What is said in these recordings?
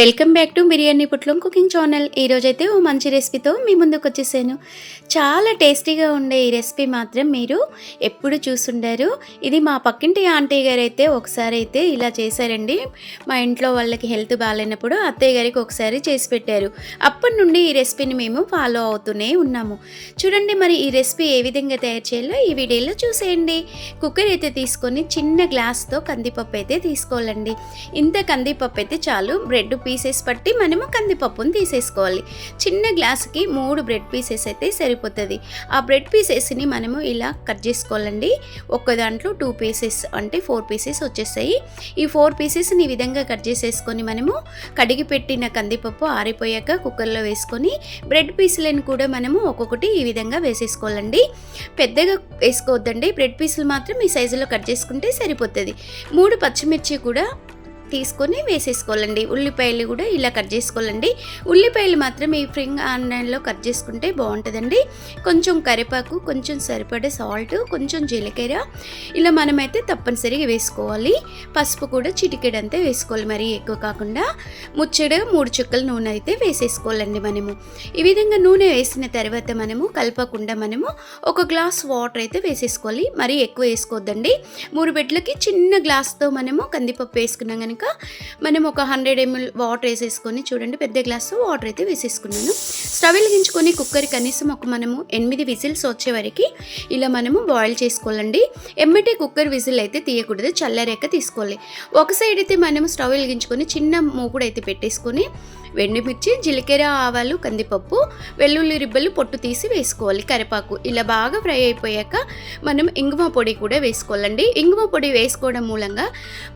Welcome back to biryani Putlam cooking channel. ఈరోజైతే ఓ మంచి రెసిపీతో మీ ముందుకు వచ్చేసాను. చాలా టేస్టీగా ఉండే ఈ రెసిపీ మాత్రం మీరు ఎప్పుడు చూసుండారు. ఇది మా పక్కింటి ఆంటీ గారు అయితే ఒకసారి అయితే ఇలా చేశారండి. మా ఇంట్లో వాళ్ళకి హెల్త్ బాగాలేనప్పుడు అత్తయ్య గారికి ఒకసారి చేసి పెట్టారు. అప్పటి నుండి ఈ రెసిపీని మేము ఫాలో అవుతూనే ఉన్నాము. చూడండి మరి ఈ రెసిపీ ఏ విధంగా తయారు చేయాలో ఈ వీడియోలో చూసేయండి. కుక్కర్ అయితే తీసుకొని చిన్న గ్లాస్తో కందిపప్పు అయితే తీసుకోవాలండి. ఇంత కందిపప్పు అయితే చాలు. బ్రెడ్ పీసెస్ పట్టి మనము కందిపప్పును తీసేసుకోవాలి. చిన్న గ్లాసుకి మూడు బ్రెడ్ పీసెస్ అయితే సరిపోతుంది. ఆ బ్రెడ్ పీసెస్ని మనము ఇలా కట్ చేసుకోవాలండి. ఒక్క దాంట్లో టూ పీసెస్ అంటే ఫోర్ పీసెస్ వచ్చేస్తాయి. ఈ ఫోర్ పీసెస్ని ఈ విధంగా కట్ చేసేసుకొని మనము కడిగి పెట్టిన కందిపప్పు ఆరిపోయాక కుక్కర్లో వేసుకొని బ్రెడ్ పీసులను కూడా మనము ఒక్కొక్కటి ఈ విధంగా వేసేసుకోవాలండి. పెద్దగా వేసుకోవద్దండి. బ్రెడ్ పీసులు మాత్రం ఈ సైజులో కట్ చేసుకుంటే సరిపోతుంది. మూడు పచ్చిమిర్చి కూడా తీసుకొని వేసేసుకోవాలండి. ఉల్లిపాయలు కూడా ఇలా కట్ చేసుకోవాలండి. ఉల్లిపాయలు మాత్రం ఈ ఫ్రింగ్ ఆన్లైన్లో కట్ చేసుకుంటే బాగుంటుందండి. కొంచెం కరివేపాకు కొంచెం సరిపడే సాల్ట్ కొంచెం జీలకర్ర ఇలా మనమైతే తప్పనిసరిగా వేసుకోవాలి. పసుపు కూడా చిటికెడంతా వేసుకోవాలి మరి ఎక్కువ కాకుండా. ముచ్చడ మూడు చుక్కల నూనె అయితే వేసేసుకోవాలండి మనము. ఈ విధంగా నూనె వేసిన తర్వాత మనము కలపకుండా మనము ఒక గ్లాస్ వాటర్ అయితే వేసేసుకోవాలి. మరీ ఎక్కువ వేసుకోవద్దండి. మూడు బెడ్లకి చిన్న గ్లాస్తో మనము కందిపప్పు వేసుకున్నాం కనుక మనం ఒక హండ్రెడ్ ఎంఎల్ వాటర్ వేసేసుకొని చూడండి పెద్ద గ్లాసు వాటర్ అయితే వేసేసుకున్నాను. స్టవ్ వెలిగించుకొని కుక్కర్ కనీసం ఒక మనము ఎనిమిది విజిల్స్ వచ్చే వరకు ఇలా మనము బాయిల్ చేసుకోవాలండి. ఎమ్మటే కుక్కర్ విజిల్ అయితే తీయకూడదు చల్లరేక తీసుకోవాలి. ఒక సైడ్ అయితే మనము స్టవ్ వెలిగించుకొని చిన్న మూకుడు అయితే పెట్టేసుకొని వెండిమిర్చి జీలకర్ర ఆవాలు కందిపప్పు వెల్లుల్లి రిబ్బలు పొట్టు తీసి వేసుకోవాలి కరిపాకు ఇలా బాగా ఫ్రై అయిపోయాక మనం ఇంగువ పొడి కూడా వేసుకోవాలండి. ఇంగువ పొడి వేసుకోవడం మూలంగా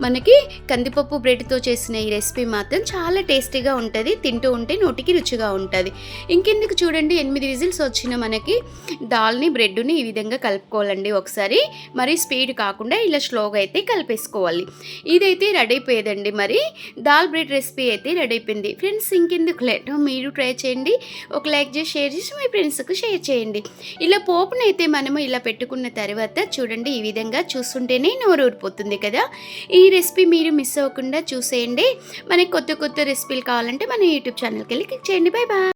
మనకి కందిపప్పు బ్రెడ్తో చేసిన ఈ రెసిపీ మాత్రం చాలా టేస్టీగా ఉంటుంది తింటూ ఉంటే నోటికి రుచిగా ఉంటుంది. ఇంకెందుకు చూడండి ఎనిమిది విజిల్స్ వచ్చిన మనకి దాల్ని బ్రెడ్ని ఈ విధంగా కలుపుకోవాలండి ఒకసారి. మరి స్పీడ్ కాకుండా ఇలా స్లోగా అయితే కలిపేసుకోవాలి. ఇదైతే రెడీ అయిపోయేదండి మరి. దాల్ బ్రెడ్ రెసిపీ అయితే రెడీ అయిపోయింది ఫ్రెండ్స్ ఇంకెందుకు లేట్? మీరు ట్రై చేయండి. ఒక లైక్ చేసి షేర్ చేసి మీ ఫ్రెండ్స్కి షేర్ చేయండి. ఇలా పోపునైతే మనము ఇలా పెట్టుకున్న తర్వాత చూడండి ఈ విధంగా చూస్తుంటేనే నోరు ఊరిపోతుంది కదా. ఈ రెసిపీ మీరు మిస్ అవ్వకుండా చూసేయండి. మనకి కొత్త కొత్త రెసిపీలు కావాలంటే మన యూట్యూబ్ ఛానల్కి వెళ్ళి క్లిక్ చేయండి. Bye bye